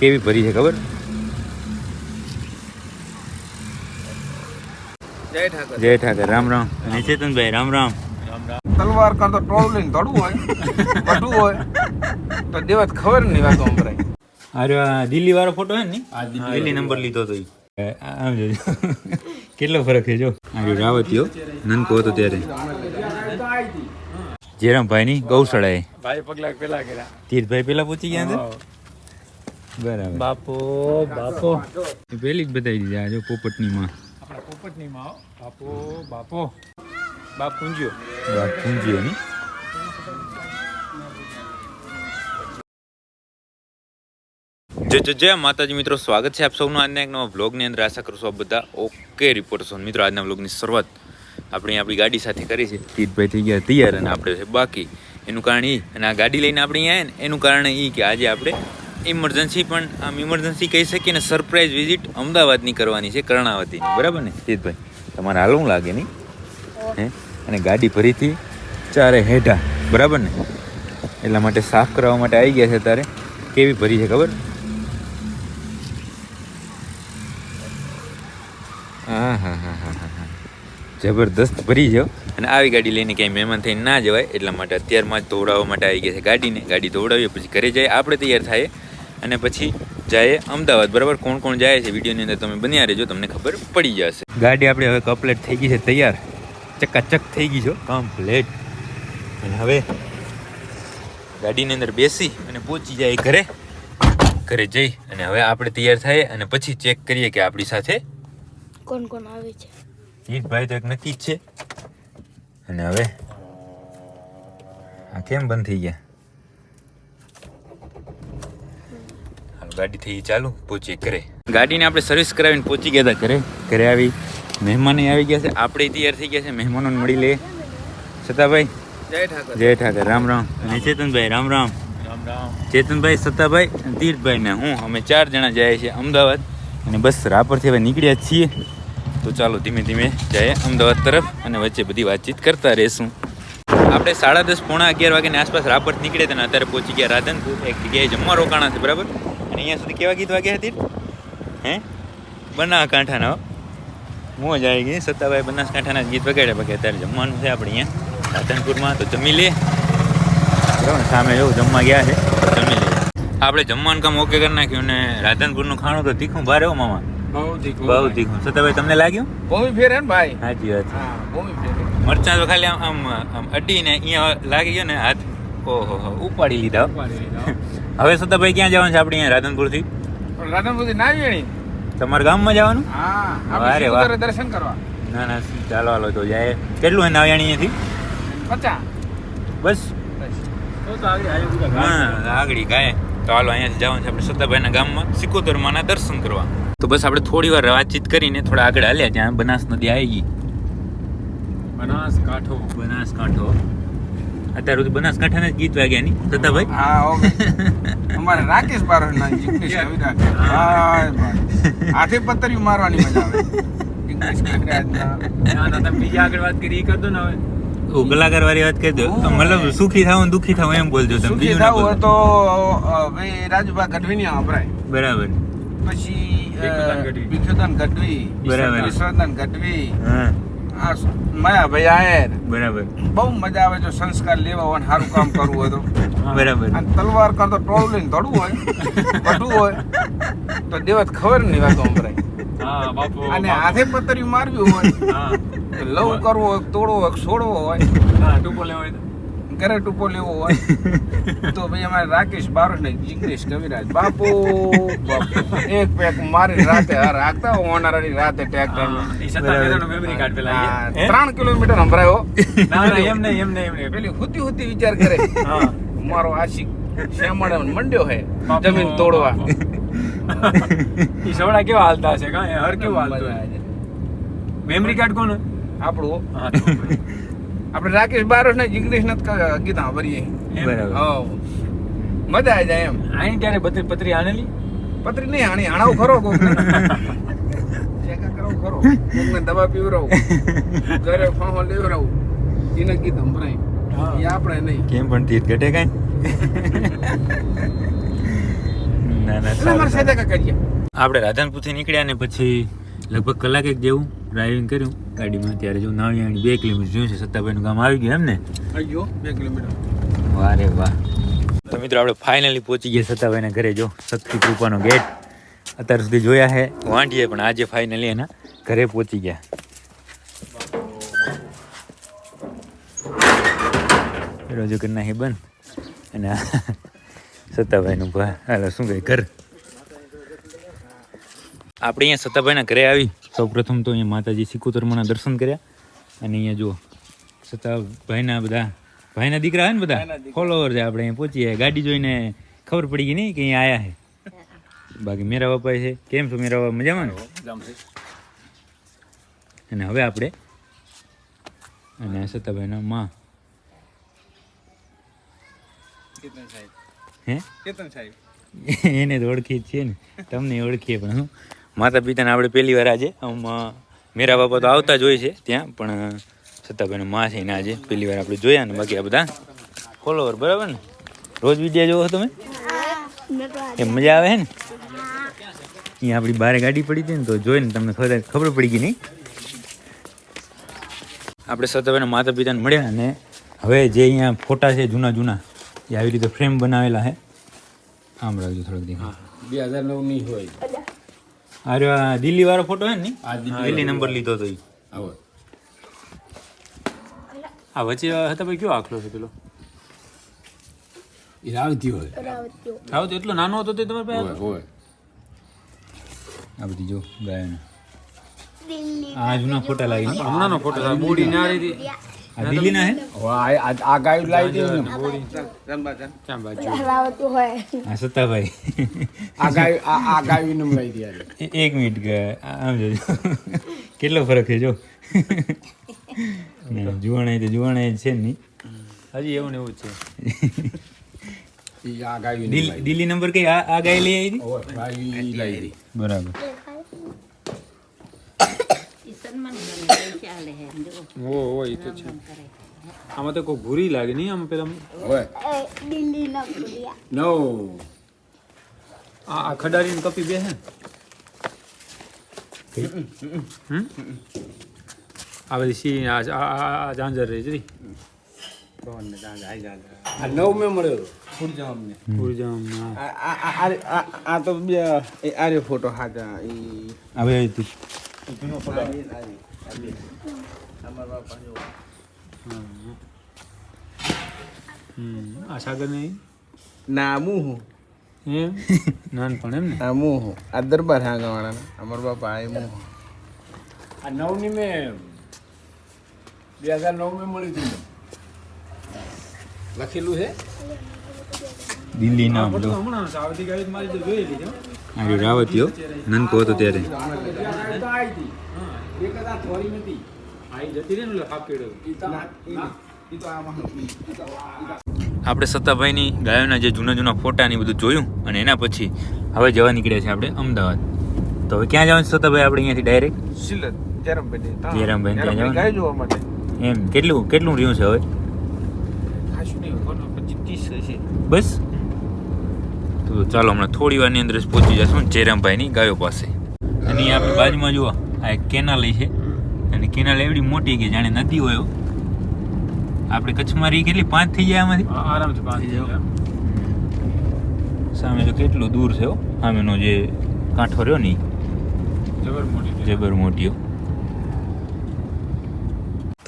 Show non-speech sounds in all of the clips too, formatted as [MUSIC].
કેવી ભરી છે ખબર? જય ઠાકર. રામ રામ. અને ચેતનભાઈ રામ રામ. તલવાર કરતો લઈને દોડવું હોય પટવું હોય તો દેવાત ખબર નહીં વાતો સંભળાય. અરે આ દિલ્હી વાળો ફોટો હે ને દિલ્હી નંબર લીધો તો આમ જોજો. કેટલો ફરક છે જો. આ રાવતીયો નનકો હતો ત્યારે. જેરામભાઈ ની ગૌશાળા એ ભાઈ પગલા પેલા કર્યા. તીર્થભાઈ પેલા પહોંચી ગયા અંદર બરાબર. બાપો બાપો. પેલી જ બતાવી દીધી આ જો પોપટની માં આપણા પોપટની માં બાપો બાપો. બાપ પૂંજ્યો. બાપ પૂંજ્યો ની? જય જય જય. માતાજી મિત્રો સ્વાગત છે આપ સૌનું આજના એક નવા વ્લોગની અંદર. આશા કરું છું આપ બધા ઓકે રિપોર્ટ છો. મિત્રો આજના વ્લોગની શરૂઆત આપણે આપણી ગાડી સાથે કરી છે. તીર્થભાઈ થઈ ગયા તૈયાર અને આપણે છે બાકી. એનું કારણ એ અને આ ગાડી લઈને આપણે અહીંયા ને એનું કારણ એ કે આજે આપણે ઇમરજન્સી પણ, આમ ઇમરજન્સી કહી શકીએ ને સરપ્રાઇઝ વિઝિટ અમદાવાદની કરવાની છે કર્ણાવતી બરાબર ને? જીતભાઈ તમારે હાલવું લાગે નહીં? હે? અને ગાડી ભરીથી ચારે હેઠા. બરાબર ને? એટલા માટે સાફ કરવા માટે આવી ગયા છે તારે કેવી ભરી છે, ખબર? હા હા હા હા હા જબરદસ્ત ભરી છે અને આવી ગાડી લઈને ક્યાંય મહેમાન થઈને ના જવાય, એટલા માટે અત્યારમાં જ ધોવડાવવા માટે આવી ગયા છે ગાડીને. ગાડી ધોવડાવીએ પછી ઘરે જાય આપણે તૈયાર થાય અને પછી જાય અમદાવાદ. બરાબર? કોણ કોણ જાય છે વિડીયોની અંદર તમે બન્યા રહેજો તમને ખબર પડી જશે. ગાડી આપણે હવે કમ્પ્લીટ થઈ ગઈ છે તૈયાર. ચકાચક થઈ ગઈ છો કમ્પ્લેટ અને હવે ગાડીની અંદર બેસી અને પહોંચી જાય ઘરે. ઘરે જઈ અને હવે આપણે તૈયાર થાય અને પછી ચેક કરીએ કે આપણી સાથે કોણ કોણ આવે છે? જીતભાઈ તો એક નક્કી જ છે. અને હવે આ કેમ બંધ થઈ ગયા હાલો ગાડી થઈ ચાલુ પહોંચી ઘરે. ગાડીને આપણે સર્વિસ કરાવીને પહોંચી ગયા હતા ઘરે. ઘરે આવી મહેમાને આવી ગયા છે. આપણે તૈયાર થઈ ગયા છે. મહેમાનોને મળી લે સતાભાઈ. જય ઠાકર. જય ઠાકર. રામ રામ. અને ચેતનભાઈ રામ રામ. રામ રામ. ચેતનભાઈ સત્તાભાઈ અને તીર્થભાઈ ને હું. અમે ચાર જણા જાય છીએ અમદાવાદ. અને બસ રાપરથી હવે નીકળ્યા જ છીએ. તો ચાલો ધીમે ધીમે જઈએ અમદાવાદ તરફ અને વચ્ચે બધી વાતચીત કરતા રહેશું. આપણે સાડા દસ પોણા અગિયાર વાગ્યાની આસપાસ રાપર નીકળ્યા હતા અને અત્યારે પહોંચી ગયા. રાધનપુર એક જગ્યાએ જમવા રોકાણા છે. બરાબર? અહીંયા સુધી કેવા ગીત વાગ્યા હતી? હે? બનાસ કાંઠાના હો. મોજ આવી ગઈ સત્તાભાઈ બનાસકાંઠાના જ ગીત વગાડ્યા બાકી અત્યારે જમવાનું છે આપણે અહીંયા રાધનપુરમાં. તો જમી લે બરાબર સામે એવું જમવા ગયા છે જમી લે આપણે જમવાનું કામ ઓકે કરી નાખ્યું ને રાધનપુરનું ખાણું તો તીખું. ભારે હો મામા. બહુ તીખું. બહુ તીખું. સત્તાભાઈ તમને લાગ્યું? બહુ ફેર ને ભાઈ? સાચી વાત હા ભૂમિ ફેર. મરચાં તો ખાલી આમ આમ અડીને અહીંયા લાગી ગયો ને હાથ. ઓહો હો ઉપાડી લીધા. હવે સત્તાભાઈ ક્યાં જવાનું છે આપણે અહીંયા? રાધનપુરથી? રાધનપુર ના આવી તમારા ગામમાં જવાનું? હા અરે વાહ. દર્શન કરવા. ના ના ચાલો હાલો તો જાય. કેટલું હે નાવ્યાણી અહીંયાથી? પચાસ. બસ. હા આગળ ગાય તો હાલો અહીંયા જવાનું છે આપણે સત્તાભાઈના ગામમાં સિકોતરમાના દર્શન કરવા. તો બસ આપણે થોડી વાર વાતચીત કરીને થોડા આગળ હાલ્યા ત્યાં બનાસ નદી આવી ગઈ. બનાસકાંઠો બનાસકાંઠો અત્યારે સુધી બનાસકાંઠાના જ ગીત વાગ્યા ની સત્તાભાઈ હા ઓકે. અમારે રાકેશ બારો ના જીગ્નેશ ભાઈ ભાઈ. હાથે પતરી મારવાની મજા આવે. બીજી આગળ વાત કરી એ કરતો ને હવે. કલાકાર વાળી વાત કરી દો. મતલબ સુખી થાવ દુખી થાવ એમ બોલજો તમે બીજું થવું તો ભાઈ રાજુભા ગઢવીની વાપરાય બરાબર. પછી ગઢવી. બરાબર. ગઢવી હા. આ માયાભાઈ આયા બરાબર. બહુ મજા આવે જો સંસ્કાર લેવા હોય સારું કામ કરવું હોય તો. બરાબર. અને તલવાર કરતો ટોળ લઈને દોડવું હોય બટવું હોય તો દેવત ખબર નહીં વાતો સંભળાય. હા અને હાથે પતરી મારવી હોય લવ કરવો હોય તોડવો હોય છોડવો હોય. ટૂંકો લેવો હોય ઘરે ટૂંકો લેવો હોય [LAUGHS] તો ભાઈ અમારે રાકેશ બારોશ ને જિગ્નેશ કવિરાજ બાપુ. એક પેક મારી રાતે હા, રાખતા હોનારાની રાતે ટ્રેક્ટર. ત્રણ કિલોમીટર સંભળાયો. ના ના એમ નહીં એમ નહીં એમ નહીં. પેલી હુતી હુતી વિચાર કરે. હા. મારો આશિક શ્યામળે મંડ્યો હે. જમીન તોડવા. [LAUGHS] ઈ સવડા કેવા હાલતા હશે કા? હર કેવું હાલતો મેમરી કાર્ડ કોણ આપણું. આપણે રાકેશ બારોટ ને જિગ્નેશ ને ગીતા ભરીએ. બરાબર. મજા આવી જાય એમ. આની ત્યારે બધી પતરી આણેલી? પતરી નહીં આણી આણાવ ખરો કોક કરો ખરો. કોકને દવા પીવરાવું. ઘરે ફોન લેવરાવું. એને ગીત સંભળાય હા. એ આપણે નહીં. કેમ પણ તીર્થ ઘટે કાઈ? ના ના આપણે રાધનપુરથી નીકળ્યા ને પછી લગભગ કલાક એક જેવું ડ્રાઇવિંગ કર્યું. ગાડીમાં ત્યારે જો નાવિયાણી બે કિલોમીટર જોયું છે સત્તાભાઈનું ગામ આવી ગયું એમ ને? બે કિલોમીટર. વાહરે વાહ. તો મિત્રો આપણે ફાઇનલી પહોંચી ગયા સત્તાભાઈના ઘરે જો શક્તિ કૃપાનો ગેટ અત્યાર સુધી જોયા છે. વાંટીએ પણ આજે ફાઇનલી એના ઘરે પહોંચી ગયા. રોજો કરી નાખી બંધ. અને [LAUGHS] સત્તાભાઈનું ભાઈ હાલો શું કહે? ઘર. આપણે અહીંયા સતાભાઈના ઘરે આવી. સૌ પ્રથમ તો અહીંયા માતાજી સિકોતરમાના દર્શન કર્યા. અને અહીંયા જુઓ સતાભાઈના બધા ભાઈના દીકરા હોય ને બધા? ફોલોવર છે આપણે અહીંયા પહોંચી ગાડી જોઈને ખબર પડી ગઈ નહીં કે અહીંયા આયા છે? બાકી મેરા બાપા છે. કેમ છો મેરા બાપા મજામાં ને? અને હવે આપણે અને સતાભાઈના માં. કેતન સાહેબ. હે? કેતન સાહેબ. એને તો ઓળખીએ છીએ ને. તમને ઓળખીએ પણ હું. માતા પિતાને આપણે પહેલી વાર આજે, આમ મેરા બાપા તો આવતા જ હોય છે ત્યાં, પણ સત્તાભાઈનો માં છે એને આજે પહેલી વાર આપણે જોયા ને બાકી આ બધા ફોલોવર બરાબર ને? રોજ વિડીયા જોવો તમે? એમ મજા આવે ને? અહીંયા આપણી બારે ગાડી પડી હતી ને તો જોઈને તમને ખબર ખબર પડી ગઈ નહીં? આપણે સત્તાભાઈના માતા પિતાને મળ્યા અને હવે જે અહીંયા ફોટા છે જૂના જૂના, એ આવી રીતે ફ્રેમ બનાવેલા છે આમ રાખજો થોડોક દિવસ બે હજાર નવની હોય. અરે આ દિલ્હી વાળો ફોટો હે ને આ દિલ્હી નંબર લીધો તો ઈ. આવો. આ વચ્ચે હતા ભાઈ કયો આખલો છે પેલો? એ આવતી હોય. રાવતી એટલો નાનો હતો તે તમારે પાસે હોય આ બધી જો ગાયન. આ જૂના ફોટા લાગી હમણાંનો ફોટો છે બોડી ના રહી દિલ્હી ના હે આ ગાયું લાવી દે ને. ક્યાં બાજુ હોય. આ સત્તાભાઈ. આ ગાય આ આ ગાયું દે એક મિનિટ આમ જોજો કેટલો ફરક છે જો. ના, જુવાણાઈ તો જુવાણાઈ છે ને નહીં હજી એવું ને એવું જ છે. આ દિલ્હી નંબર કઈ આ આ ગાય લઈ આવી હતી? ઓ ઓ એ તો છે. આમાં તો કોઈ ભૂરી લાગે નહીં આમાં પેલા હોય દિલ્હી ના ભૂલ્યા નો આ આ ખડારીને કપી બે આ બધી સી આ જાંજર રહી જરી નવ મે મળ્યો ફૂરજા અમને આ આ આ આ- આ આ તો બે એ આરે ફોટો હાજા હવે તી- જૂનો ફોટો આ બે બાપા હમ આ સાગર નહીં? ના મું હું. એમ? [LAUGHS] નાનપણ એમ ને? આ હું. આ દરબાર હા ગવાના અમાર બાપા આ આ નવ મેં મે બે હજાર નવમી મળી હતી લખેલું છે? દિલ્હી નામ હમણાં સાવધી ગાડી મારી જોઈ લીધો આ રાવતીયો નનકો હતો ત્યારે. થોડી નથી. આપણે સત્તાભાઈની ગાયોના જે જૂના જૂના ફોટા ને બધું જોયું અને એના પછી હવે જવા નીકળ્યા છે આપણે અમદાવાદ. તો હવે ક્યાં જવાનું છે સત્તાભાઈ? આપણે અહીંયાથી ડાયરેક્ટ સિલત જયરામભાઈ જયરામભાઈ ત્યાં જવાનું? ગાય જોવા માટે. એમ કેટલું કેટલું રહ્યું છે હવે? બસ? તો ચાલો હમણાં થોડી વારની અંદર પહોંચી જશું જયરામભાઈની ગાયો પાસે. અને અહીંયા આપણી બાજુમાં જુઓ. આ એક કેનાલ છે. અને કેનાલ એવડી મોટી કે જાણે નદી હોય આપણે કચ્છમાં રહી કેટલી? પાંચ થઈ જાય આમાંથી? આરામથી પાંચ થઈ જાય. સામે જો કેટલું દૂર છે સામેનો જે કાંઠો રહ્યો ને જબર મોટી જબર મોટીઓ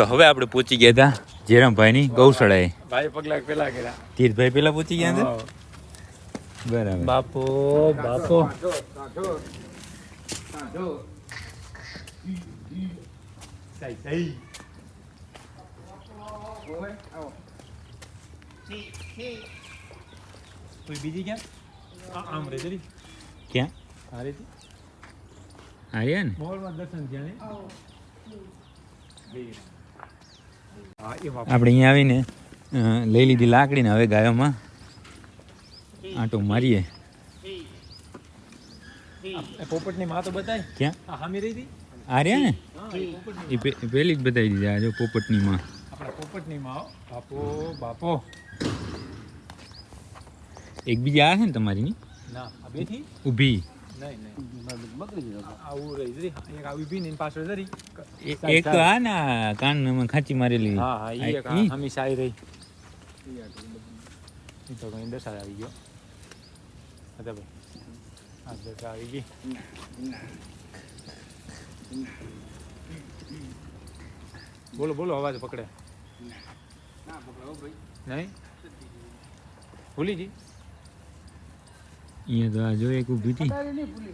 તો હવે આપણે પહોંચી ગયા હતા જયરામભાઈની ગૌશાળાએ. ભાઈ પગલા પેલા કર્યા. તીર્થભાઈ પેલા પહોંચી ગયા હતા બરાબર. બાપો બાપો. કોઈ બીજી ક્યાં આમ રે જરી ક્યાં આ રીતે આર્યા ને મોલમાં દર્શન થયા આપણે અહીંયા આવીને લઈ લીધી લાકડી ને હવે ગાયોમાં આંટો મારીએ. પોપટની માં તો બતાય. ક્યાં? હામી રહી હતી? આર્યા ને? એ પેલી જ બતાવી દીધી આ જો પોપટની માં આપણા પોપટની માં બાપો બાપો. એક બીજી આ છે ને તમારી ની? ના આ બેઠી ઊભી. નહીં નહીં. બકરી જતો આવું રહી જરી. એક તો આ ને કાન ખાંચી મારેલી. હા હા ઈ એક આ ઈ? હંમેશા આવી રહી. તો કઈ દશા આવી ગયો. હા તો ભાઈ આ દશા આવી ગઈ. બોલો બોલો અવાજ પકડે. ના પકડો ભાઈ નહીં? ભૂલી જી અહીંયા તો આ જો એક ઊભી હતી.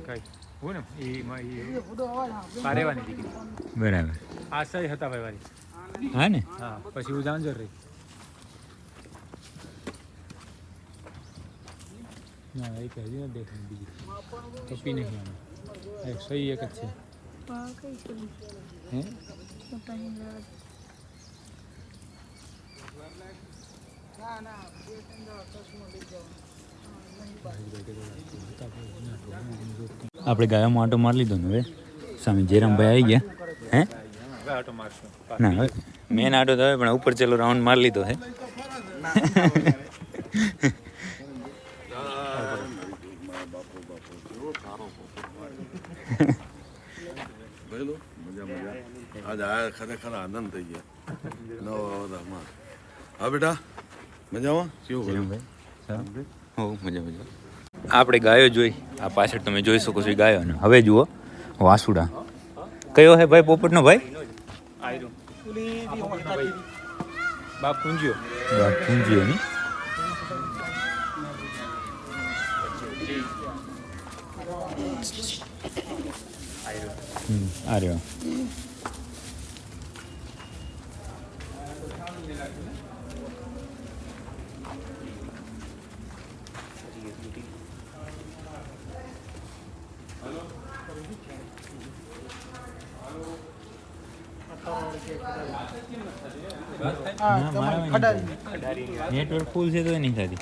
કઈ? હું ને? ઈ મ- દીકરી. બરાબર. આ સહી હતા ભાઈ વાળી હા ને? હા પછી હું જાંજર રહી. ના એક હજી નથી દેખાય બીજી. ટોપી નહીં આમાં. સહી એક જ છે. આપણે ગાયોમાં આટો મારી લીધો ને હવે. સામે જેરામભાઈ આવી ગયા. હે? ના, હવે મેન આટો તો હવે, પણ ઉપર ચેલો રાઉન્ડ મારી લીધો હે ભરેલું મજા મજા આજ આ ખરેખર આનંદ થઈ ગયા નવા વધામાં હા બેટા મજામાં કેવું ભાઈ હો મજા મજા આપણે ગાયો જોઈ આ પાછળ તમે જોઈ શકો છો એ ગાયો ને હવે જુઓ વાસુડા કયો હે ભાઈ પોપટનો ભાઈ બાપ પૂંજ્યો આ રહ્યો ના, મારામાં નેટવર્ક ફૂલ છે તો નહીં થતી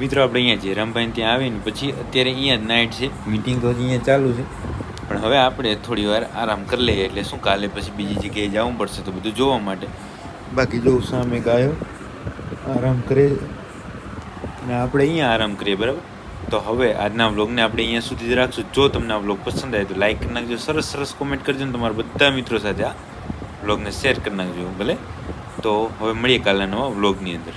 મિત્રો, આપણે અહીંયા જેરામભાઈ ત્યાં આવીને પછી અત્યારે અહીંયા જ નાઇટ છે. મીટિંગ તો અહીંયા ચાલુ છે. પણ હવે આપણે થોડી વાર આરામ કરી લઈએ એટલે શું કાલે પછી બીજી જગ્યાએ જવું પડશે તો બધું જોવા માટે. બાકી જો સામે ગાયો. આરામ કરે. અને આપણે અહીંયા આરામ કરીએ, બરાબર? તો હવે આજના વ્લોગને આપણે અહીંયા સુધી જ રાખશું. જો તમને આ વ્લોગ પસંદ આવે તો લાઈક કરી નાખજો, સરસ સરસ કોમેન્ટ કરજો ને તમારા બધા મિત્રો સાથે આ વ્લોગને શેર કરી નાખજો, ભલે? તો હવે મળીએ કાલના નવા વ્લોગની અંદર.